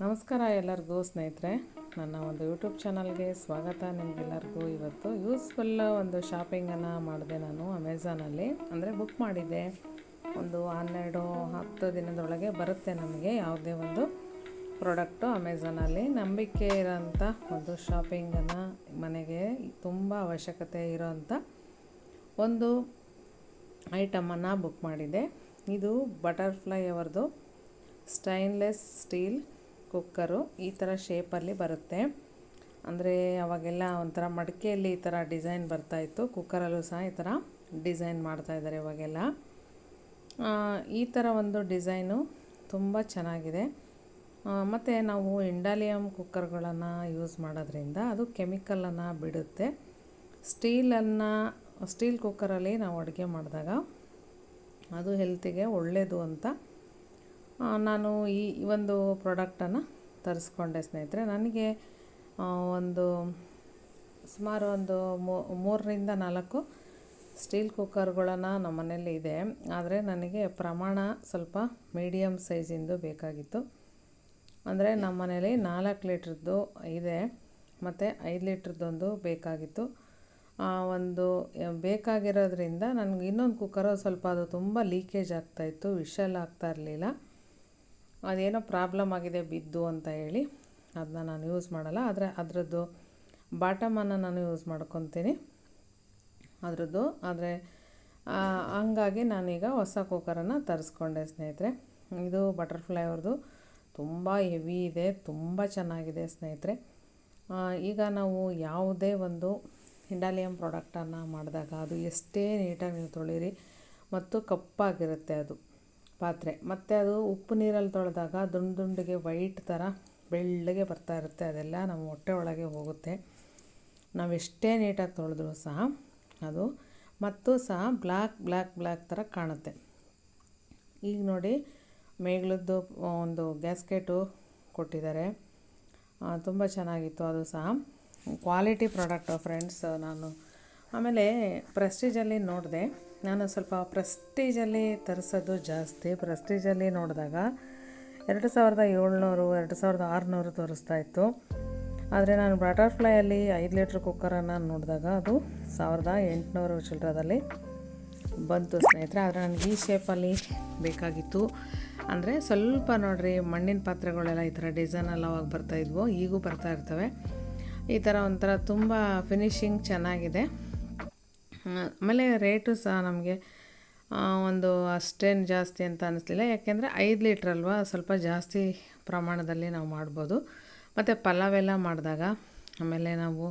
ನಮಸ್ಕಾರ ಎಲ್ಲರಿಗೂ ಸ್ನೇಹಿತರೆ. ನನ್ನ ಒಂದು ಯೂಟ್ಯೂಬ್ ಚಾನಲ್ಗೆ ಸ್ವಾಗತ. ನಿಮಗೆಲ್ಲರಿಗೂ ಇವತ್ತು ಯೂಸ್ಫುಲ್ ಒಂದು ಶಾಪಿಂಗನ್ನು ಮಾಡಿದೆ ನಾನು ಅಮೆಝಾನಲ್ಲಿ ಅಂದರೆ ಬುಕ್ ಮಾಡಿದ್ದೆ. ಒಂದು ಹನ್ನೆರಡು ಹತ್ತು ದಿನದೊಳಗೆ ಬರುತ್ತೆ ನಮಗೆ ಯಾವುದೇ ಒಂದು ಪ್ರಾಡಕ್ಟು ಅಮೆಝಾನಲ್ಲಿ ನಂಬಿಕೆ ಇರೋಂಥ ಒಂದು ಶಾಪಿಂಗನ್ನು ಮನೆಗೆ ತುಂಬ ಅವಶ್ಯಕತೆ ಇರೋಂಥ ಒಂದು ಐಟಮನ್ನು ಬುಕ್ ಮಾಡಿದೆ ಇದು ಬಟರ್ಫ್ಲೈ ಅವರದು ಸ್ಟೈನ್ಲೆಸ್ ಸ್ಟೀಲ್ ಕುಕ್ಕರು ಈ ಥರ ಶೇಪಲ್ಲಿ ಬರುತ್ತೆ. ಅಂದರೆ ಅವಾಗೆಲ್ಲ ಒಂಥರ ಮಡಿಕೆಯಲ್ಲಿ ಈ ಥರ ಡಿಸೈನ್ ಬರ್ತಾಯಿತ್ತು ಕುಕ್ಕರಲ್ಲೂ ಸಹ ಈ ಥರ ಡಿಸೈನ್ ಮಾಡ್ತಾಯಿದ್ದಾರೆ ಇವಾಗೆಲ್ಲ. ಈ ಥರ ಒಂದು ಡಿಸೈನು ತುಂಬ ಚೆನ್ನಾಗಿದೆ. ಮತ್ತು ನಾವು ಇಂಡಾಲಿಯಂ ಕುಕ್ಕರ್ಗಳನ್ನು ಯೂಸ್ ಮಾಡೋದ್ರಿಂದ ಅದು ಕೆಮಿಕಲನ್ನು ಬಿಡುತ್ತೆ. ಸ್ಟೀಲನ್ನು ಸ್ಟೀಲ್ ಕುಕ್ಕರಲ್ಲಿ ನಾವು ಅಡುಗೆ ಮಾಡಿದಾಗ ಅದು ಹೆಲ್ತಿಗೆ ಒಳ್ಳೆಯದು ಅಂತ ನಾನು ಈ ಒಂದು ಪ್ರಾಡಕ್ಟನ್ನು ತರಿಸ್ಕೊಂಡೆ ಸ್ನೇಹಿತರೆ. ನನಗೆ ಒಂದು ಸುಮಾರು ಒಂದು ಮೂರರಿಂದ ನಾಲ್ಕು ಸ್ಟೀಲ್ ಕುಕ್ಕರ್ಗಳನ್ನು ನಮ್ಮ ಮನೇಲಿ ಇದೆ. ಆದರೆ ನನಗೆ ಪ್ರಮಾಣ ಸ್ವಲ್ಪ ಮೀಡಿಯಮ್ ಸೈಜಿಂದು ಬೇಕಾಗಿತ್ತು. ಅಂದರೆ ನಮ್ಮ ಮನೇಲಿ ನಾಲ್ಕು ಲೀಟ್ರದ್ದು ಇದೆ, ಮತ್ತು ಐದು ಲೀಟ್ರದ್ದೊಂದು ಬೇಕಾಗಿತ್ತು. ಆ, ಒಂದು ಬೇಕಾಗಿರೋದ್ರಿಂದ ನನಗೆ ಇನ್ನೊಂದು ಕುಕ್ಕರು ಸ್ವಲ್ಪ ಅದು ತುಂಬ ಲೀಕೇಜ್ ಆಗ್ತಾಯಿತ್ತು ವಿಷಲ್ ಆಗ್ತಾ ಇರಲಿಲ್ಲ. ಅದೇನೋ ಪ್ರಾಬ್ಲಮ್ ಆಗಿದೆ, ಬಿದ್ದು ಅಂತ ಹೇಳಿ ಅದನ್ನ ನಾನು ಯೂಸ್ ಮಾಡಲ್ಲ. ಆದರೆ ಅದರದ್ದು ಬಾಟಮನ್ನು ನಾನು ಯೂಸ್ ಮಾಡ್ಕೊತೀನಿ. ಅದರದ್ದು, ಆದರೆ ಹಂಗಾಗಿ ನಾನೀಗ ಹೊಸ ಕುಕ್ಕರನ್ನು ತರಿಸ್ಕೊಂಡೆ ಸ್ನೇಹಿತರೆ. ಇದು ಬಟರ್ಫ್ಲೈ ಅವ್ರದ್ದು ತುಂಬ ಹೆವಿ ಇದೆ, ತುಂಬ ಚೆನ್ನಾಗಿದೆ ಸ್ನೇಹಿತರೆ. ಈಗ ನಾವು ಯಾವುದೇ ಒಂದು ಇಂಡಾಲಿಯಂ ಪ್ರಾಡಕ್ಟನ್ನು ಮಾಡಿದಾಗ ಅದು ಎಷ್ಟೇ ನೀಟಾಗಿ ನೀವು ತೊಳೀರಿ, ಮತ್ತು ಕಪ್ಪಾಗಿರುತ್ತೆ ಅದು. ಪಾತ್ರೆ. ಮತ್ತು ಅದು ಉಪ್ಪು ನೀರಲ್ಲಿ ತೊಳೆದಾಗ ದುಂಡು ದುಂಡಿಗೆ ವೈಟ್ ಥರ ಬೆಳ್ಳಗೆ ಬರ್ತಾ ಇರುತ್ತೆ. ಅದೆಲ್ಲ ನಮ್ಮ ಹೊಟ್ಟೆ ಒಳಗೆ ಹೋಗುತ್ತೆ. ನಾವು ಎಷ್ಟೇ ನೀಟಾಗಿ ತೊಳೆದ್ರು ಸಹ ಅದು ಮತ್ತು ಸಹ ಬ್ಲ್ಯಾಕ್ ಬ್ಲ್ಯಾಕ್ ಬ್ಲ್ಯಾಕ್ ಥರ ಕಾಣುತ್ತೆ. ಈಗ ನೋಡಿ ಮೇಗ್ಲದ್ದು ಒಂದು ಗ್ಯಾಸ್ಕೆಟು ಕೊಟ್ಟಿದ್ದಾರೆ. ತುಂಬ ಚೆನ್ನಾಗಿತ್ತು ಅದು ಸಹ. ಕ್ವಾಲಿಟಿ ಪ್ರಾಡಕ್ಟು ಫ್ರೆಂಡ್ಸ್ ನಾನು ಆಮೇಲೆ ಪ್ರೆಸ್ಟೀಜಲ್ಲಿ ನೋಡಿದೆ. ನಾನು ಸ್ವಲ್ಪ ಪ್ರೆಸ್ಟೀಜಲ್ಲಿ ತರಿಸೋದು ಜಾಸ್ತಿ. ಪ್ರೆಸ್ಟೀಜಲ್ಲಿ ನೋಡಿದಾಗ ಎರಡು ಸಾವಿರದ ಏಳ್ನೂರು, ಎರಡು ಸಾವಿರದ ಆರುನೂರು ತೋರಿಸ್ತಾ ಇತ್ತು. ಆದರೆ ನಾನು ಬಟರ್ಫ್ಲೈಯಲ್ಲಿ ಐದು ಲೀಟ್ರ್ ಕುಕ್ಕರನ್ನು ನೋಡಿದಾಗ ಅದು ಸಾವಿರದ ಎಂಟುನೂರು ಚಿಲ್ಲರದಲ್ಲಿ ಬಂತು ಸ್ನೇಹಿತರೆ. ಆದರೆ ನನಗೆ ಈ ಶೇಪಲ್ಲಿ ಬೇಕಾಗಿತ್ತು. ಅಂದರೆ ಸ್ವಲ್ಪ ನೋಡಿರಿ ಮಣ್ಣಿನ ಪಾತ್ರೆಗಳೆಲ್ಲ ಈ ಥರ ಡಿಸೈನೆಲ್ಲ ಅವಾಗ ಬರ್ತಾಯಿದ್ವು ಈಗೂ ಬರ್ತಾ ಇರ್ತವೆ. ಈ ಥರ ಒಂಥರ ತುಂಬ ಫಿನಿಶಿಂಗ್ ಚೆನ್ನಾಗಿದೆ. ಆಮೇಲೆ ರೇಟು ಸಹ ನಮಗೆ ಒಂದು ಅಷ್ಟೇನು ಜಾಸ್ತಿ ಅಂತ ಅನ್ನಿಸ್ಲಿಲ್ಲ ಯಾಕೆಂದರೆ ಐದು ಲೀಟ್ರ್ ಅಲ್ವಾ, ಸ್ವಲ್ಪ ಜಾಸ್ತಿ ಪ್ರಮಾಣದಲ್ಲಿ ನಾವು ಮಾಡ್ಬೋದು. ಮತ್ತು ಪಲಾವ್ ಎಲ್ಲ ಮಾಡಿದಾಗ, ಆಮೇಲೆ ನಾವು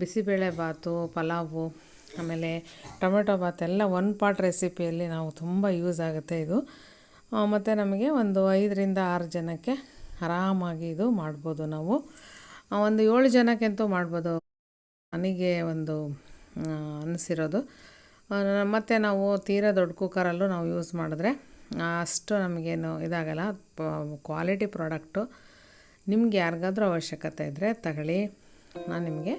ಬಿಸಿಬೇಳೆ ಬಾತು, ಪಲಾವು, ಆಮೇಲೆ ಟೊಮೆಟೊ ಎಲ್ಲ ಒನ್ ಪಾಟ್ ರೆಸಿಪಿಯಲ್ಲಿ ನಾವು ತುಂಬ ಯೂಸ್ ಆಗುತ್ತೆ ಇದು. ಮತ್ತು ನಮಗೆ ಒಂದು ಐದರಿಂದ ಆರು ಜನಕ್ಕೆ ಆರಾಮಾಗಿ ಇದು ಮಾಡ್ಬೋದು ನಾವು. ಒಂದು ಏಳು ಜನಕ್ಕಂತೂ ಮಾಡ್ಬೋದು. ನನಗೆ ಒಂದು ಆ, ಅನ್ನಿಸಿರೋದು. ಮತ್ತು ನಾವು ತೀರಾ ದೊಡ್ಡ ಕುಕ್ಕರಲ್ಲೂ ನಾವು ಯೂಸ್ ಮಾಡಿದ್ರೆ ಅಷ್ಟು ನಮಗೇನು ಇದಾಗಲ್ಲ. ಕ್ವಾಲಿಟಿ ಪ್ರಾಡಕ್ಟು ನಿಮ್ಗೆ ಯಾರಿಗಾದ್ರೂ ಅವಶ್ಯಕತೆ ಇದ್ದರೆ ತಗೊಳ್ಳಿ. ನಾನು ನಿಮಗೆ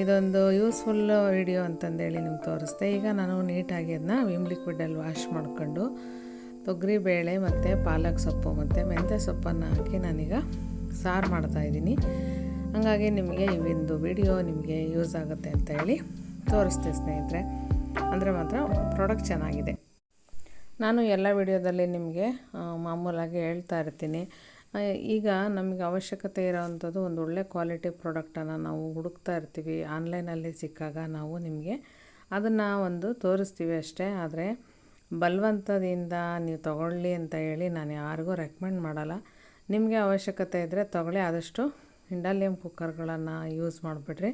ಇದೊಂದು ಯೂಸ್ಫುಲ್ ವಿಡಿಯೋ ಅಂತಂದೇಳಿ ನಿಮ್ಗೆ ತೋರಿಸ್ದೆ ಈಗ ನಾನು ನೀಟಾಗಿ ಅದನ್ನ ವಿಮ್ ಲಿಕ್ವಿಡಲ್ಲಿ ವಾಶ್ ತೊಗರಿ ಬೇಳೆ ಮತ್ತು ಪಾಲಕ್ ಸೊಪ್ಪು ಮತ್ತು ಮೆಂತ್ಯ ಸೊಪ್ಪನ್ನು ಹಾಕಿ ನಾನೀಗ ಸಾರು ಮಾಡ್ತಾಯಿದ್ದೀನಿ ಹಾಗಾಗಿ ನಿಮಗೆ ಇವಿಂದು ವಿಡಿಯೋ ನಿಮಗೆ ಯೂಸ್ ಆಗುತ್ತೆ ಅಂತ ಹೇಳಿ ತೋರಿಸ್ತೆ ಸ್ನೇಹಿತರೆ. ಅಂದರೆ ಮಾತ್ರ ಪ್ರಾಡಕ್ಟ್ ಚೆನ್ನಾಗಿದೆ. ನಾನು ಎಲ್ಲ ವಿಡಿಯೋದಲ್ಲಿ ನಿಮಗೆ ಮಾಮೂಲಾಗಿ ಹೇಳ್ತಾ ಇರ್ತೀನಿ. ಈಗ ನಮಗೆ ಅವಶ್ಯಕತೆ ಇರೋವಂಥದ್ದು ಒಂದು ಒಳ್ಳೆ ಕ್ವಾಲಿಟಿ ಪ್ರಾಡಕ್ಟನ್ನು ನಾವು ಹುಡುಕ್ತಾ ಇರ್ತೀವಿ. ಆನ್ಲೈನಲ್ಲಿ ಸಿಕ್ಕಾಗ ನಾವು ನಿಮಗೆ ಅದನ್ನು ಒಂದು ತೋರಿಸ್ತೀವಿ ಅಷ್ಟೇ. ಆದರೆ ಬಲವಂತದಿಂದ ನೀವು ತಗೊಳ್ಳಿ ಅಂತ ಹೇಳಿ ನಾನು ಯಾರಿಗೂ ರೆಕಮೆಂಡ್ ಮಾಡಲ್ಲ. ನಿಮಗೆ ಅವಶ್ಯಕತೆ ಇದ್ದರೆ ತಗೊಳ್ಳಿ. ಆದಷ್ಟು ಇಂಡಾಲಿಯಂ ಕುಕ್ಕರ್ಗಳನ್ನು ಯೂಸ್ ಮಾಡಿಬಿಡ್ರಿ.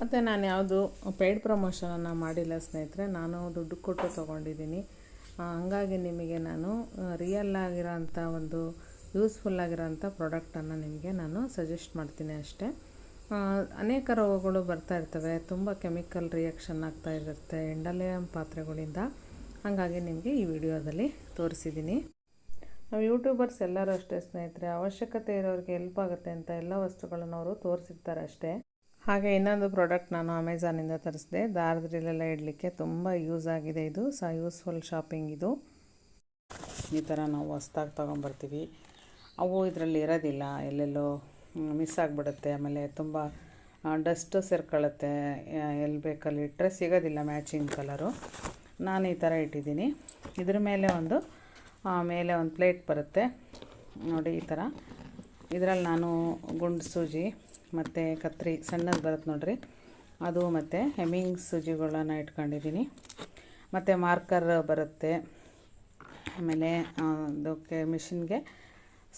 ಮತ್ತು ನಾನು ಯಾವುದು ಪೇಯ್ಡ್ ಪ್ರಮೋಷನನ್ನು ಮಾಡಿಲ್ಲ ಸ್ನೇಹಿತರೆ, ನಾನು ದುಡ್ಡು ಕೊಟ್ಟು ತೊಗೊಂಡಿದ್ದೀನಿ. ಹಂಗಾಗಿ ನಿಮಗೆ ನಾನು ರಿಯಲ್ ಆಗಿರೋಂಥ ಒಂದು ಯೂಸ್ಫುಲ್ ಆಗಿರೋಂಥ ಪ್ರಾಡಕ್ಟನ್ನು ನಿಮಗೆ ನಾನು ಸಜೆಸ್ಟ್ ಮಾಡ್ತೀನಿ ಅಷ್ಟೇ. ಅನೇಕ ರೋಗಗಳು ಬರ್ತಾ ಇರ್ತವೆ, ತುಂಬ ಕೆಮಿಕಲ್ ರಿಯಾಕ್ಷನ್ ಆಗ್ತಾ ಇರುತ್ತೆ ಇಂಡಲಿಯಂ ಪಾತ್ರೆಗಳಿಂದ. ಹಾಗಾಗಿ ನಿಮಗೆ ಈ ವಿಡಿಯೋದಲ್ಲಿ ತೋರಿಸಿದ್ದೀನಿ. ನಾವು ಯೂಟ್ಯೂಬರ್ಸ್ ಎಲ್ಲರೂ ಅಷ್ಟೇ ಸ್ನೇಹಿತರೆ, ಅವಶ್ಯಕತೆ ಇರೋರಿಗೆ ಹೆಲ್ಪ್ ಆಗುತ್ತೆ ಅಂತ ಎಲ್ಲ ವಸ್ತುಗಳನ್ನು ಅವರು ತೋರಿಸಿರ್ತಾರೆ ಅಷ್ಟೇ. ಹಾಗೆ ಇನ್ನೊಂದು ಪ್ರಾಡಕ್ಟ್ ನಾನು ಅಮೆಝಾನಿಂದ ತರಿಸಿದೆ. ದಾರದ್ರಿಲೆಲ್ಲ ಇಡಲಿಕ್ಕೆ ತುಂಬ ಯೂಸ್ ಆಗಿದೆ ಇದು. ಸ ಯೂಸ್ಫುಲ್ ಶಾಪಿಂಗ್ ಇದು. ಈ ಥರ ನಾವು ಹೊಸ್ದಾಗಿ ತೊಗೊಂಬರ್ತೀವಿ. ಅವು ಇದರಲ್ಲಿ ಇರೋದಿಲ್ಲ. ಎಲ್ಲೆಲ್ಲೋ ಮಿಸ್ ಆಗಿಬಿಡುತ್ತೆ. ಆಮೇಲೆ ತುಂಬ ಡಸ್ಟು ಸೇರ್ಕೊಳ್ಳುತ್ತೆ ಎಲ್ಲಿ ಬೇಕಲ್ಲಿ ಇಟ್ಟರೆ ಸಿಗೋದಿಲ್ಲ ಮ್ಯಾಚಿಂಗ್ ಕಲರು ನಾನು ಈ ಥರ ಇಟ್ಟಿದ್ದೀನಿ. ಇದ್ರ ಮೇಲೆ ಒಂದು ಮೇಲೆ ಒಂದು ಪ್ಲೇಟ್ ಬರುತ್ತೆ. ನೋಡಿ ಈ ಥರ ಇದರಲ್ಲಿ ನಾನು ಗುಂಡು ಸೂಜಿ, ಮತ್ತು ಕತ್ರಿ, ಸಣ್ಣದು ಬರುತ್ತೆ ನೋಡಿರಿ. ಅದು ಮತ್ತು ಹೆಮ್ಮಿಂಗ್ ಸೂಜಿಗಳನ್ನ ಇಟ್ಕೊಂಡಿದ್ದೀನಿ ಮತ್ತು ಮಾರ್ಕರ್ ಬರುತ್ತೆ. ಆಮೇಲೆ ಅದಕ್ಕೆ ಮಿಷಿನ್ಗೆ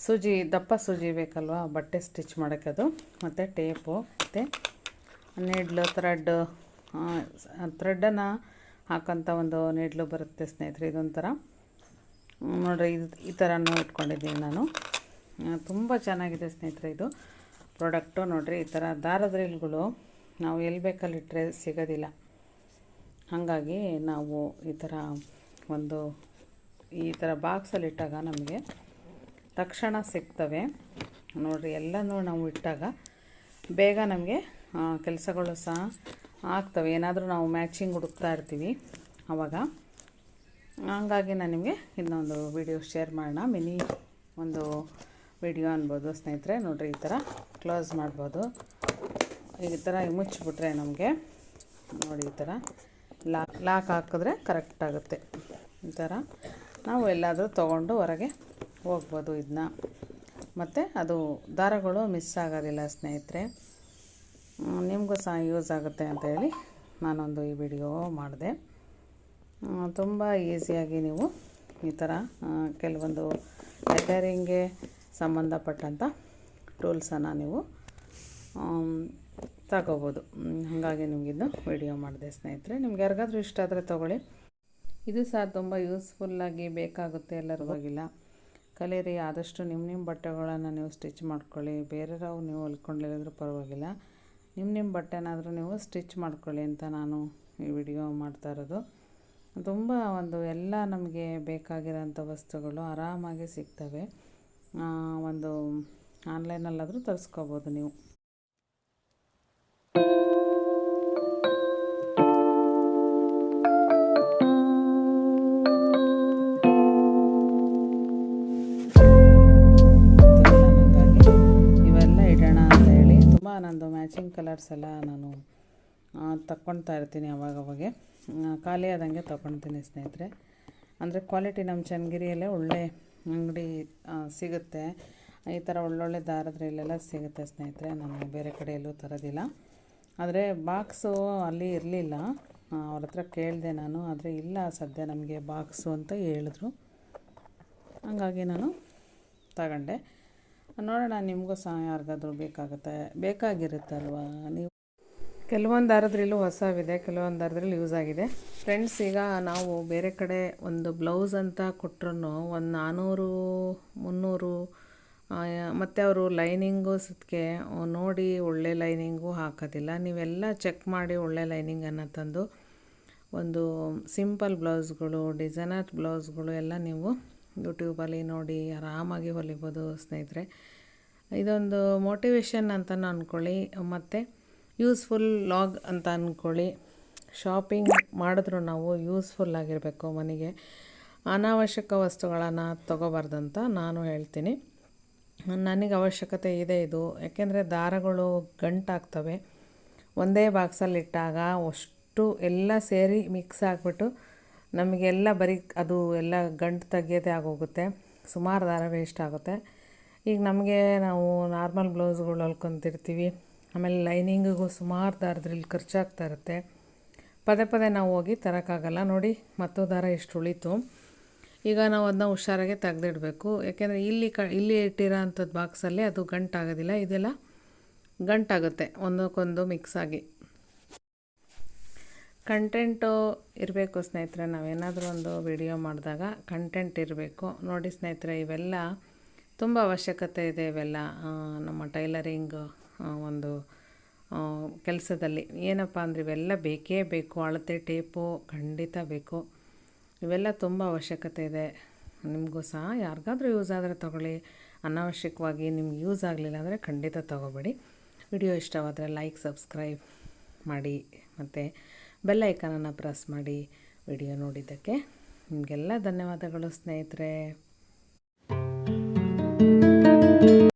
ಸೂಜಿ, ದಪ್ಪ ಸೂಜಿ ಬೇಕಲ್ವ? ಬಟ್ಟೆ ಸ್ಟಿಚ್ ಮಾಡೋಕ್ಕೆ ಅದು. ಮತ್ತು ಟೇಪು, ಮತ್ತು ನೀಡ್ಲು, ಥ್ರೆಡ್ ಥ್ರೆಡ್ಡನ್ನು ಹಾಕೋಂಥ ಒಂದು ನೀಡ್ಲು ಬರುತ್ತೆ ಸ್ನೇಹಿತರೆ, ಇದೊಂಥರ. ನೋಡ್ರಿ, ಇದು ಈ ಥರನೂ ಇಟ್ಕೊಂಡಿದ್ದೀನಿ ನಾನು. ತುಂಬ ಚೆನ್ನಾಗಿದೆ ಸ್ನೇಹಿತರೆ ಇದು ಪ್ರಾಡಕ್ಟು ನೋಡಿರಿ, ಈ ಥರ ದಾರದ ರೀಲ್ಗಳು ನಾವು ಎಲ್ಲಿ ಬೇಕಲ್ಲಿ ಇಟ್ಟರೆ ಸಿಗೋದಿಲ್ಲ. ಹಾಗಾಗಿ ನಾವು ಈ ಥರ ಒಂದು, ಈ ಥರ ಬಾಕ್ಸಲ್ಲಿ ಇಟ್ಟಾಗ ನಮಗೆ ತಕ್ಷಣ ಸಿಗ್ತವೆ. ನೋಡಿರಿ, ಎಲ್ಲನೂ ನಾವು ಇಟ್ಟಾಗ ಬೇಗ ನಮಗೆ ಕೆಲಸಗಳು ಸಹ ಆಗ್ತವೆ. ಏನಾದರೂ ನಾವು ಮ್ಯಾಚಿಂಗ್ ಹುಡುಕ್ತಾ ಇರ್ತೀವಿ ಆವಾಗ ಹಂಗಾಗಿ ನಾನು ನಿಮಗೆ ಇನ್ನೊಂದು ವಿಡಿಯೋ ಶೇರ್ ಮಾಡೋಣ. ಮಿನಿ ಒಂದು ವಿಡಿಯೋ ಅನ್ಬೋದು ಸ್ನೇಹಿತರೆ. ನೋಡಿರಿ, ಈ ಥರ ಕ್ಲೋಸ್ ಮಾಡ್ಬೋದು. ಈ ಥರ ಮುಚ್ಚಿಬಿಟ್ರೆ ನಮಗೆ ನೋಡಿ, ಈ ಥರ ಲಾಕ್ ಲಾಕ್ ಹಾಕಿದ್ರೆ ಕರೆಕ್ಟ್ ಆಗುತ್ತೆ. ಈ ಥರ ನಾವು ಎಲ್ಲಾದರೂ ತೊಗೊಂಡು ಹೊರಗೆ ಹೋಗ್ಬೋದು ಇದನ್ನ ಮತ್ತು ಅದು ದಾರಗಳು ಮಿಸ್ ಆಗೋದಿಲ್ಲ ಸ್ನೇಹಿತರೆ. ನಿಮಗೂ ಸಹ ಯೂಸ್ ಆಗುತ್ತೆ ಅಂತ ಹೇಳಿ ನಾನೊಂದು ಈ ವಿಡಿಯೋ ಮಾಡಿದೆ. ತುಂಬ ಈಸಿಯಾಗಿ ನೀವು ಈ ಥರ ಕೆಲವೊಂದು ಲೆಟರಿಂಗ್ಗೆ ಸಂಬಂಧಪಟ್ಟಂಥ ಟೂಲ್ಸನ್ನು ನೀವು ತಗೋಬೋದು. ಹಾಗಾಗಿ ನಿಮಗಿದು ವಿಡಿಯೋ ಮಾಡಿದೆ ಸ್ನೇಹಿತರೆ. ನಿಮ್ಗೆ ಯಾರಿಗಾದರೂ ಇಷ್ಟ ಆದರೆ ತೊಗೊಳ್ಳಿ. ಇದು ಸಹ ತುಂಬ ಯೂಸ್ಫುಲ್ಲಾಗಿ ಬೇಕಾಗುತ್ತೆ ಎಲ್ಲರಿಗೋಗಿಲ್ಲ ಕಲೀರಿ, ಆದಷ್ಟು ನಿಮ್ಮ ನಿಮ್ಮ ಬಟ್ಟೆಗಳನ್ನು ನೀವು ಸ್ಟಿಚ್ ಮಾಡ್ಕೊಳ್ಳಿ. ಬೇರೆಯವ್ರು ನೀವು ಹೊಲ್ಕೊಂಡಿಲ್ಲದ್ರೂ ಪರವಾಗಿಲ್ಲ. ನಿಮ್ಮ ನಿಮ್ಮ ಬಟ್ಟೆನಾದರೂ ನೀವು ಸ್ಟಿಚ್ ಮಾಡ್ಕೊಳ್ಳಿ ಅಂತ ನಾನು ಈ ವಿಡಿಯೋ ಮಾಡ್ತಾ ಇರೋದು. ತುಂಬ ಒಂದು ಎಲ್ಲ ನಮಗೆ ಬೇಕಾಗಿರೋಂಥ ವಸ್ತುಗಳು ಆರಾಮಾಗಿ ಸಿಗ್ತವೆ. ಒಂದು ಆನ್ಲೈನಲ್ಲಾದರೂ ತರಿಸ್ಕೋಬೋದು ನೀವು. ಇವೆಲ್ಲ ಇಡೋಣ ಅಂತ ಹೇಳಿ. ತುಂಬ ಮ್ಯಾಚಿಂಗ್ ಕಲರ್ಸ್ ಎಲ್ಲ ನಾನು ತಕ್ಕೊಳ್ತಾ ಇರ್ತೀನಿ ಅವಾಗವಾಗೆ. ಖಾಲಿ ಆದಂಗೆ ತೊಗೊಳ್ತೀನಿ ಸ್ನೇಹಿತರೆ. ಅಂದರೆ ಕ್ವಾಲಿಟಿ ನಮ್ಮ ಚನ್ನಗಿರಿಯಲ್ಲೇ ಒಳ್ಳೆ ಅಂಗಡಿ ಸಿಗುತ್ತೆ. ಈ ಥರ ಒಳ್ಳೊಳ್ಳೆ ದಾರದ್ರಲ್ಲೆಲ್ಲ ಸಿಗುತ್ತೆ ಸ್ನೇಹಿತರೆ. ನಾನು ಬೇರೆ ಕಡೆಯಲ್ಲೂ ತರೋದಿಲ್ಲ. ಆದರೆ ಬಾಕ್ಸು ಅಲ್ಲಿ ಇರಲಿಲ್ಲ. ಅವ್ರ ಹತ್ರ ಕೇಳಿದೆ ನಾನು. ಆದರೆ ಇಲ್ಲ ಸದ್ಯ ನಮಗೆ ಬಾಕ್ಸು ಅಂತ ಹೇಳಿದ್ರು. ಹಂಗಾಗಿ ನಾನು ತಗೊಂಡೆ. ನೋಡೋಣ, ನಿಮಗೂ ಸಹ ಯಾರಿಗಾದ್ರೂ ಬೇಕಾಗುತ್ತೆ. ಬೇಕಾಗಿರುತ್ತಲ್ವ? ನೀವು ಕೆಲವೊಂದು ದಾರದ್ರಲ್ಲೂ ಹೊಸವಿದೆ ಕೆಲವೊಂದು ದಾರದ್ರಲ್ಲಿ ಯೂಸ್ ಆಗಿದೆ. ಫ್ರೆಂಡ್ಸ್ ಈಗ ನಾವು ಬೇರೆ ಕಡೆ ಒಂದು ಬ್ಲೌಸ್ ಅಂತ ಕೊಟ್ರು ಒಂದು ನಾನ್ನೂರು ಮುನ್ನೂರು ಮತ್ತು ಅವರು ಲೈನಿಂಗು ಸದ್ಕೆ ನೋಡಿ ಒಳ್ಳೆ ಲೈನಿಂಗು ಹಾಕೋದಿಲ್ಲ. ನೀವೆಲ್ಲ ಚೆಕ್ ಮಾಡಿ ಒಳ್ಳೆ ಲೈನಿಂಗನ್ನು ತಂದು ಒಂದು ಸಿಂಪಲ್ ಬ್ಲೌಸ್ಗಳು, ಡಿಸೈನರ್ ಬ್ಲೌಸ್ಗಳು ಎಲ್ಲ ನೀವು ಯೂಟ್ಯೂಬಲ್ಲಿ ನೋಡಿ ಆರಾಮಾಗಿ ಹೊಲಿಬೋದು ಸ್ನೇಹಿತರೆ. ಇದೊಂದು ಮೋಟಿವೇಶನ್ ಅಂತಲೂ ಅಂದ್ಕೊಳ್ಳಿ ಮತ್ತು ಯೂಸ್ಫುಲ್ ಲಾಗ್ ಅಂತ ಅಂದ್ಕೊಳ್ಳಿ ಶಾಪಿಂಗ್ ಮಾಡಿದ್ರು ನಾವು ಯೂಸ್ಫುಲ್ ಆಗಿರಬೇಕು ಮನೆಗೆ. ಅನಾವಶ್ಯಕ ವಸ್ತುಗಳನ್ನು ತಗೋಬಾರ್ದಂತ ನಾನು ಹೇಳ್ತೀನಿ. ನನಗೆ ಅವಶ್ಯಕತೆ ಇದೆ ಇದು. ಯಾಕೆಂದರೆ ದಾರಗಳು ಗಂಟಾಗ್ತವೆ. ಒಂದೇ ಬಾಕ್ಸಲ್ಲಿಟ್ಟಾಗ ಅಷ್ಟು ಎಲ್ಲ ಸೇರಿ ಮಿಕ್ಸ್ ಆಗಿಬಿಟ್ಟು ನಮಗೆಲ್ಲ ಬರೀ ಅದು ಎಲ್ಲ ಗಂಟು ತೆಗೆಯೋದೆ ಆಗೋಗುತ್ತೆ. ಸುಮಾರು ದಾರ ವೇಸ್ಟ್ ಆಗುತ್ತೆ. ಈಗ ನಮಗೆ ನಾವು ನಾರ್ಮಲ್ ಬ್ಲೌಸ್ಗಳು ಹೊಲ್ಕೊತಿರ್ತೀವಿ. ಆಮೇಲೆ ಲೈನಿಂಗಿಗೂ ಸುಮಾರು ದಾರದ್ರಲ್ಲಿ ಖರ್ಚಾಗ್ತಾ ಇರುತ್ತೆ. ಪದೇ ಪದೇ ನಾವು ಹೋಗಿ ತರೋಕ್ಕಾಗಲ್ಲ. ನೋಡಿ, ಮತ್ತೋ ದಾರ ಎಷ್ಟು ಉಳಿತು. ಈಗ ನಾವು ಅದನ್ನ ಹುಷಾರಾಗೆ ತೆಗೆದಿಡಬೇಕು. ಯಾಕೆಂದರೆ ಇಲ್ಲಿ ಕ, ಇಲ್ಲಿ ಇಟ್ಟಿರೋ ಅಂಥದ್ದು ಬಾಕ್ಸಲ್ಲಿ ಅದು ಗಂಟಾಗೋದಿಲ್ಲ. ಇದೆಲ್ಲ ಗಂಟಾಗುತ್ತೆ. ಒಂದಕ್ಕೊಂದು ಮಿಕ್ಸ್ ಆಗಿ. ಕಂಟೆಂಟು ಇರಬೇಕು ಸ್ನೇಹಿತರೆ. ನಾವೇನಾದರೂ ಒಂದು ವಿಡಿಯೋ ಮಾಡಿದಾಗ ಕಂಟೆಂಟ್ ಇರಬೇಕು. ನೋಡಿ ಸ್ನೇಹಿತರೆ, ಇವೆಲ್ಲ ತುಂಬ ಅವಶ್ಯಕತೆ ಇದೆ ಇವೆಲ್ಲ. ನಮ್ಮ ಟೈಲರಿಂಗ್ ಒಂದು ಕೆಲಸದಲ್ಲಿ. ಏನಪ್ಪ ಅಂದರೆ ಇವೆಲ್ಲ ಬೇಕೇ ಬೇಕು. ಅಳತೆ, ಟೇಪು ಖಂಡಿತ ಬೇಕು. ಇವೆಲ್ಲ ತುಂಬ ಅವಶ್ಯಕತೆ ಇದೆ. ನಿಮಗೂ ಸಹ ಯಾರಿಗಾದರೂ ಯೂಸ್ ಆದರೆ ತೊಗೊಳ್ಳಿ. ಅನಾವಶ್ಯಕವಾಗಿ ನಿಮ್ಗೆ ಯೂಸ್ ಆಗಲಿಲ್ಲ ಅಂದರೆ ಖಂಡಿತ ತೊಗೋಬೇಡಿ. ವಿಡಿಯೋ ಇಷ್ಟವಾದರೆ ಲೈಕ್, ಸಬ್ಸ್ಕ್ರೈಬ್ ಮಾಡಿ. ಮತ್ತು ಬೆಲ್ ಐಕನನ್ನು ಪ್ರೆಸ್ ಮಾಡಿ ವಿಡಿಯೋ ನೋಡಿದ್ದಕ್ಕೆ. ನಿಮಗೆಲ್ಲ ಧನ್ಯವಾದಗಳು ಸ್ನೇಹಿತರೆ.